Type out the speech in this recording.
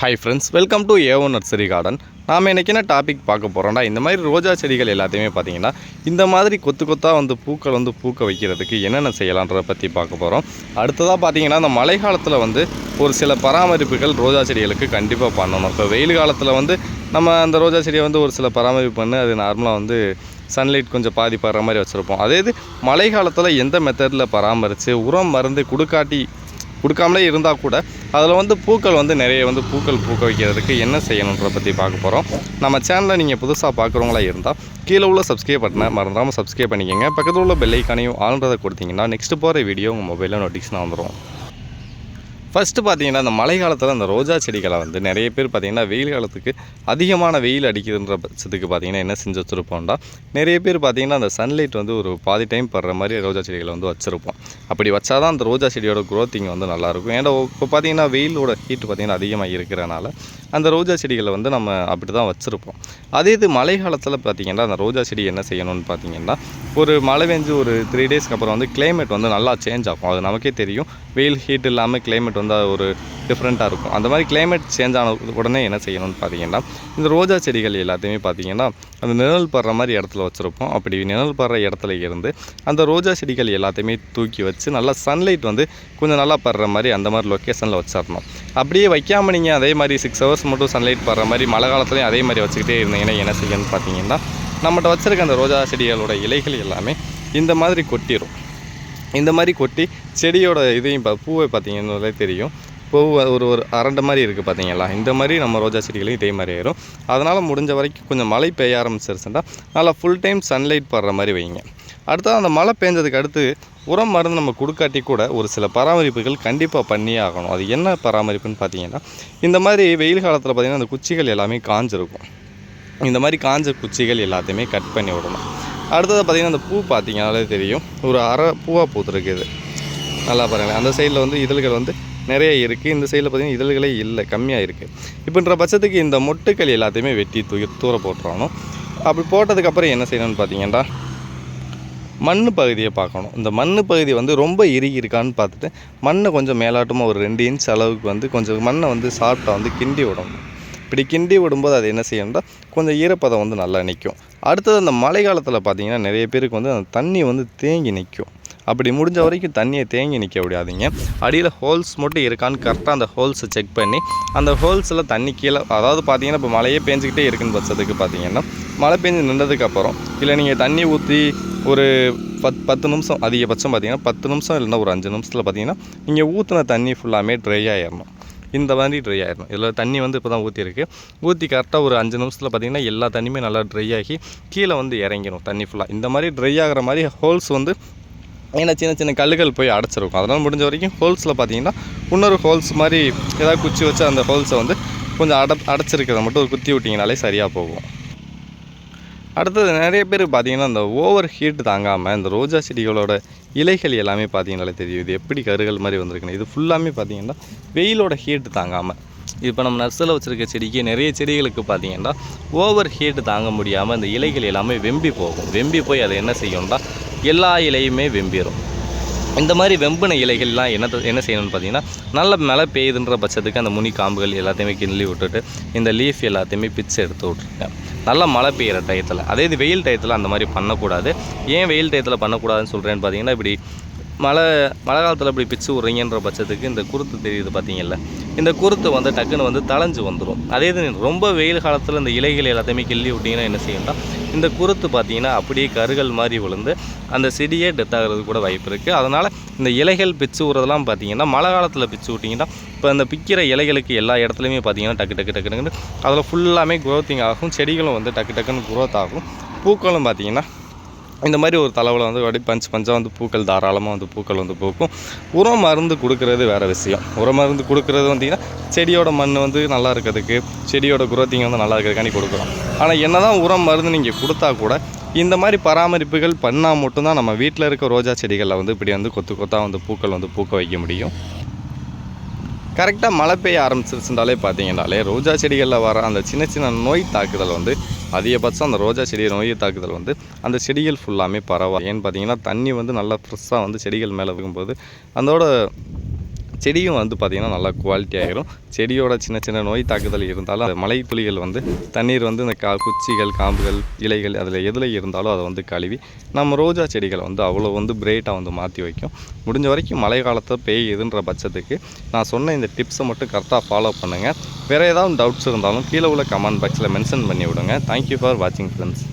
Hi friends welcome to A O nursery garden நாம் இன்றைக்கி என்ன டாபிக் பார்க்க போகிறோம்னா இந்த மாதிரி ரோஜா செடிகள் எல்லாத்தையுமே பார்த்தீங்கன்னா இந்த மாதிரி கொத்து கொத்தாக வந்து பூக்கள் வந்து பூக்க வைக்கிறதுக்கு என்னென்ன செய்யலான்றதை பற்றி பார்க்க போகிறோம் அடுத்ததாக பார்த்தீங்கன்னா இந்த மழை காலத்தில் வந்து ஒரு சில பராமரிப்புகள் ரோஜா செடிகளுக்கு கண்டிப்பாக பண்ணணும். இப்போ வெயில் காலத்தில் வந்து நம்ம அந்த ரோஜா செடியை வந்து ஒரு சில பராமரிப்பு பண்ணி அது நார்மலாக வந்து சன்லைட் கொஞ்சம் பாதிப்படுற மாதிரி வச்சுருப்போம். அதே இது மழை காலத்தில் எந்த மெத்தடில் பராமரித்து உரம் மருந்து கொடுக்காட்டி கொடுக்காமலே இருந்தால் கூட அதில் வந்து பூக்கள் வந்து நிறைய வந்து பூக்கள் பூக்க வைக்கிறதுக்கு என்ன செய்யணுன்றதை பற்றி பார்க்க போகிறோம் நம்ம சேனலை நீங்கள் புதுசாக பார்க்குறவங்களா இருந்தால் கீழே உள்ள சப்ஸ்கிரைப் பட்டனை மறந்துடாமல் சப்ஸ்கிரைப் பண்ணிக்கோங்க. பக்கத்தில் உள்ள பெல்லைக்கானையும் ஆளுன்றதை கொடுத்தீங்கன்னா நெக்ஸ்ட்டு போகிற வீடியோ உங்கள் மொபைலில் நோட்டிஃபிகேஷன் வந்துடும் ஃபஸ்ட்டு பார்த்தீங்கன்னா அந்த மழை காலத்தில் அந்த ரோஜா செடிகளை வந்து நிறைய பேர் பார்த்திங்கன்னா வெயில் காலத்துக்கு அதிகமான வெயில் அடிக்குதுன்ற பட்சத்துக்கு பார்த்தீங்கன்னா என்ன செஞ்சு வச்சுருப்போம்டா நிறைய பேர் பார்த்திங்கன்னா அந்த சன்லைட் வந்து ஒரு பாதி டைம் படுற மாதிரி ரோஜா செடிகளை வந்து வச்சுருப்போம். அப்படி வச்சா தான் அந்த ரோஜா செடியோட க்ரோத்திங் வந்து நல்லாயிருக்கும் ஏன்னா இப்போ பார்த்தீங்கன்னா வெயிலோட ஹீட் பார்த்தீங்கன்னா அதிகமாக இருக்கிறனால அந்த ரோஜா செடிகளை வந்து நம்ம அப்படி தான் வச்சுருப்போம். அதே இது மழை காலத்தில் பார்த்தீங்கன்னா அந்த ரோஜா செடி என்ன செய்யணும்னு பார்த்தீங்கன்னா ஒரு மழை பெஞ்சு ஒரு த்ரீ டேஸ்க்கு அப்புறம் வந்து கிளைமேட் வந்து நல்லா சேஞ்ச் ஆகும். அது நமக்கே தெரியும். வெயில் ஹீட் இல்லாமல் கிளைமேட் வந்து அது ஒரு டிஃப்ரெண்ட்டாக இருக்கும். அந்த மாதிரி கிளைமேட் சேஞ்ச் ஆன உடனே என்ன செய்யணும்னு பார்த்தீங்கன்னா இந்த ரோஜா செடிகள் எல்லாத்தையுமே பார்த்தீங்கன்னா அந்த நிழல் படுற மாதிரி இடத்துல வச்சுருப்போம். அப்படி நிழல் படுற இடத்துல இருந்து அந்த ரோஜா செடிகள் எல்லாத்தையுமே தூக்கி வச்சு நல்லா சன்லைட் வந்து கொஞ்சம் நல்லா படுற மாதிரி அந்த மாதிரி லொக்கேஷனில் வச்சிடணும். அப்படியே வைக்காமல் நீங்கள் அதே மாதிரி சிக்ஸ் ஹவர்ஸ் மட்டும் சன்லைட் படுற மாதிரி மழை காலத்துலேயும் அதே மாதிரி வச்சுக்கிட்டே இருந்தீங்கன்னா என்ன செய்யணும்னு பார்த்தீங்கன்னா நம்மகிட்ட வச்சுருக்க அந்த ரோஜா செடிகளோட இலைகள் எல்லாமே இந்த மாதிரி கொட்டிடும் இந்த மாதிரி கொட்டி செடியோட இதையும் இப்போ பூவை பார்த்தீங்கன்னாலே தெரியும். பூ ஒரு ஒரு அரண்ட மாதிரி இருக்குது பார்த்தீங்களா? இந்த மாதிரி நம்ம ரோஜா செடிகளையும் இதே மாதிரி ஆயிரும் அதனால் முடிஞ்ச வரைக்கும் கொஞ்சம் மழை பெய்ய ஆரம்பிச்சிருச்சுன்னா நல்லா ஃபுல் டைம் சன்லைட் படுற மாதிரி வைங்க. அடுத்தது அந்த மழை பெஞ்சதுக்கு அடுத்து உரம் மருந்து நம்ம கொடுக்காட்டி கூட ஒரு சில பராமரிப்புகள் கண்டிப்பாக பண்ணியே ஆகணும். அது என்ன பராமரிப்புன்னு பார்த்தீங்கன்னா இந்த மாதிரி வெயில் காலத்தில் பார்த்திங்கன்னா அந்த குச்சிகள் எல்லாமே காஞ்சிருக்கும். இந்த மாதிரி காஞ்ச குச்சிகள் எல்லாத்தையுமே கட் பண்ணி விடணும். அடுத்தது பார்த்திங்கன்னா அந்த பூ பார்த்தீங்கனாலே தெரியும். ஒரு அரை பூவாக பூத்துருக்கு இது நல்லா பாருங்கள் அந்த சைடில் வந்து இதழ்கள் வந்து நிறைய இருக்குது இந்த சைடில் பார்த்திங்கன்னா இதழ்களே இல்லை. கம்மியாக இருக்குது இப்போன்ற பட்சத்துக்கு இந்த மொட்டுக்கள் எல்லாத்தையுமே வெட்டி தூக்கி தூர போட்டுறணும். அப்படி போட்டதுக்கப்புறம் என்ன செய்யணும்னு பார்த்தீங்கன்னா மண் பகுதியை பார்க்கணும். இந்த மண் பகுதி வந்து ரொம்ப இறுகி இருக்கான்னு பார்த்துட்டு மண்ணை கொஞ்சம் மேலாட்டமாக ஒரு ரெண்டு இன்ச் அளவுக்கு வந்து கொஞ்சம் மண்ணை வந்து சாப்பிட்டா வந்து கிண்டி விடணும். இப்படி கிண்டி விடும்போது அது என்ன செய்யணும்னா கொஞ்சம் ஈரப்பதம் வந்து நல்லா நிற்கும் அடுத்தது அந்த மழை காலத்தில் பார்த்தீங்கன்னா நிறைய பேருக்கு வந்து அந்த தண்ணி வந்து தேங்கி நிற்கும் அப்படி முடிஞ்ச வரைக்கும் தண்ணியை தேங்கி நிற்க விடாதீங்க. அடியில் ஹோல்ஸ் மட்டும் இருக்கான்னு கரெக்டாக அந்த ஹோல்ஸை செக் பண்ணி அந்த ஹோல்ஸில் தண்ணி கீழே அதாவது பார்த்தீங்கன்னா இப்போ மழையே பேஞ்சிக்கிட்டே இருக்குன்னு பட்சத்துக்கு பார்த்தீங்கன்னா மழை பெஞ்சு நின்றதுக்கப்புறம் இல்லை நீங்கள் தண்ணி ஊற்றி ஒரு பத் பத்து நிமிஷம் அதிகபட்சம் பார்த்தீங்கன்னா பத்து நிமிஷம் இல்லைன்னா ஒரு அஞ்சு நிமிஷத்தில் பார்த்தீங்கன்னா நீங்கள் ஊற்றின தண்ணி ஃபுல்லாமே ட்ரை ஆயிடணும் இந்த மாதிரி ட்ரை ஆகிடும் இதில் தண்ணி வந்து இப்போ தான் ஊற்றிருக்கு ஊற்றி கரெக்டாக ஒரு அஞ்சு நிமிஷத்தில் பார்த்தீங்கன்னா எல்லா தண்ணியுமே நல்லா ட்ரை ஆகி கீழே வந்து இறங்கிடும் தண்ணி ஃபுல்லாக இந்த மாதிரி ட்ரை ஆகிற மாதிரி ஹோல்ஸ் வந்து ஏன்னா சின்ன சின்ன கல்லுகள் போய் அடைச்சிருக்கும். அதனால் முடிஞ்ச வரைக்கும் ஹோல்ஸில் பார்த்தீங்கன்னா இன்னொரு ஹோல்ஸ் மாதிரி ஏதாவது குச்சி வச்சு அந்த ஹோல்ஸை வந்து கொஞ்சம் அட அடைச்சிருக்கிறத மட்டும் ஒரு குத்தி விட்டிங்கனாலே சரியாக போகும். அடுத்தது நிறைய பேர் பார்த்தீங்கன்னா இந்த ஓவர் ஹீட் தாங்காமல் இந்த ரோஜா செடிகளோட இலைகள் எல்லாமே பார்த்தீங்கனாலே தெரியும் இது எப்படி கருகள் மாதிரி வந்திருக்குன்னு. இது ஃபுல்லாமே பார்த்தீங்கன்னா வெயிலோட ஹீட் தாங்காமல் இப்போ நம்ம நர்சரில் வச்சுருக்க செடிக்கு நிறைய செடிகளுக்கு பார்த்தீங்கன்னா ஓவர் ஹீட் தாங்க முடியாமல் இந்த இலைகள் எல்லாமே வெம்பி போகும். வெம்பி போய் அதை என்ன செய்யும்னா எல்லா இலையுமே வெம்பிடும் இந்த மாதிரி வெம்பின இலைகள்லாம் என்ன என்ன செய்யணும்னு பார்த்தீங்கன்னா நல்ல மழை பெய்யுதுன்ற பட்சத்துக்கு அந்த முனி காம்புகள் எல்லாத்தையுமே கிள்ளி விட்டுட்டு இந்த லீஃப் எல்லாத்தையுமே பிச்சு எடுத்து விட்ருங்க நல்லா மழை பெய்கிற டயத்தில் அதே இது வெயில் டயத்தில் அந்த மாதிரி பண்ணக்கூடாது. ஏன் வெயில் டயத்தில் பண்ணக்கூடாதுன்னு சொல்கிறேன்னு பார்த்தீங்கன்னா இப்படி மழை மழை காலத்தில் இப்படி பிச்சு விட்றீங்கன்ற பட்சத்துக்கு இந்த குருத்து தெரியுது பார்த்தீங்கல்ல இந்த குருத்து வந்து டக்குன்னு வந்து தளைஞ்சு வந்துடும் அதே இது ரொம்ப வெயில் காலத்தில் இந்த இலைகள் எல்லாத்தையுமே கிள்ளி விட்டிங்கன்னா என்ன செய்யும்னா இந்த குருத்து பார்த்தீங்கன்னா அப்படியே கருகள் மாதிரி விழுந்து அந்த செடியே டெத் ஆகிறது கூட வாய்ப்பு இருக்குது அதனால் இந்த இலைகள் பிச்சு விட்றதெல்லாம் பார்த்தீங்கன்னா மழை காலத்தில் பிச்சு விட்டிங்கன்னா இப்போ அந்த பிக்கிற இலைகளுக்கு எல்லா இடத்துலையுமே பார்த்தீங்கன்னா டக்கு டக்கு டக்குன்னு அதில் ஃபுல்லாமே க்ரோத்திங் ஆகும். செடிகளும் வந்து டக்கு டக்குன்னு க்ரோத் ஆகும். பூக்களும் பார்த்தீங்கன்னா இந்த மாதிரி ஒரு தலைவில் வந்து அப்படி பஞ்சு பஞ்சாக வந்து பூக்கள் தாராளமாக வந்து பூக்கள் வந்து பூக்கும். உரம் மருந்து கொடுக்கறது வேறு விஷயம். உரம் மருந்து கொடுக்கறது வந்தீங்கன்னா செடியோட மண் வந்து நல்லா இருக்கிறதுக்கு செடியோட குரோத்திங் வந்து நல்லா இருக்கிறதுக்காண்டி கொடுக்குறோம் ஆனால் என்ன தான் உரம் மருந்து நீங்கள் கொடுத்தா கூட இந்த மாதிரி பராமரிப்புகள் பண்ணால் மட்டும்தான் நம்ம வீட்டில் இருக்க ரோஜா செடிகளில் வந்து இப்படி வந்து கொத்து கொத்தாக வந்து பூக்கள் வந்து பூக்க வைக்க முடியும். கரெக்டாக மழை பெய்ய ஆரம்பிச்சிருச்சுன்றாலே பார்த்தீங்கன்னாலே ரோஜா செடிகளில் வர அந்த சின்ன சின்ன நோய் தாக்குதல் வந்து அதிகபட்சம் அந்த ரோஜா செடி நோய் தாக்குதல் வந்து அந்த செடிகள் ஃபுல்லாமே பரவாயில்ல ஏன்னு பார்த்தீங்கன்னா தண்ணி வந்து நல்லா ஃப்ரெஷ்ஷாக வந்து செடிகள் மேலே இருக்கும்போது அதோட செடியும் வந்து பார்த்திங்கன்னா நல்லா குவாலிட்டி ஆகிரும் செடியோட சின்ன சின்ன நோய் தாக்குதல் இருந்தாலும் அது மலை துளிகள் வந்து தண்ணீர் வந்து இந்த கா குச்சிகள் காம்புகள் இலைகள் அதில் எதில் இருந்தாலும் அதை வந்து கழுவி நம்ம ரோஜா செடிகளை வந்து அவ்வளோ வந்து பிரேட்டாக வந்து மாற்றி வைக்கும். முடிஞ்ச வரைக்கும் மழை காலத்தை பெய்யுதுன்ற பட்சத்துக்கு நான் சொன்ன இந்த டிப்ஸை மட்டும் கரெக்டாக ஃபாலோ பண்ணுங்கள் வேறு ஏதாவது டவுட்ஸ் இருந்தாலும் கீழே உள்ள கமெண்ட் பாக்ஸில் மென்ஷன் பண்ணி விடுங்க. தேங்க்யூ ஃபார் வாட்சிங் ஃப்ரெண்ட்ஸ்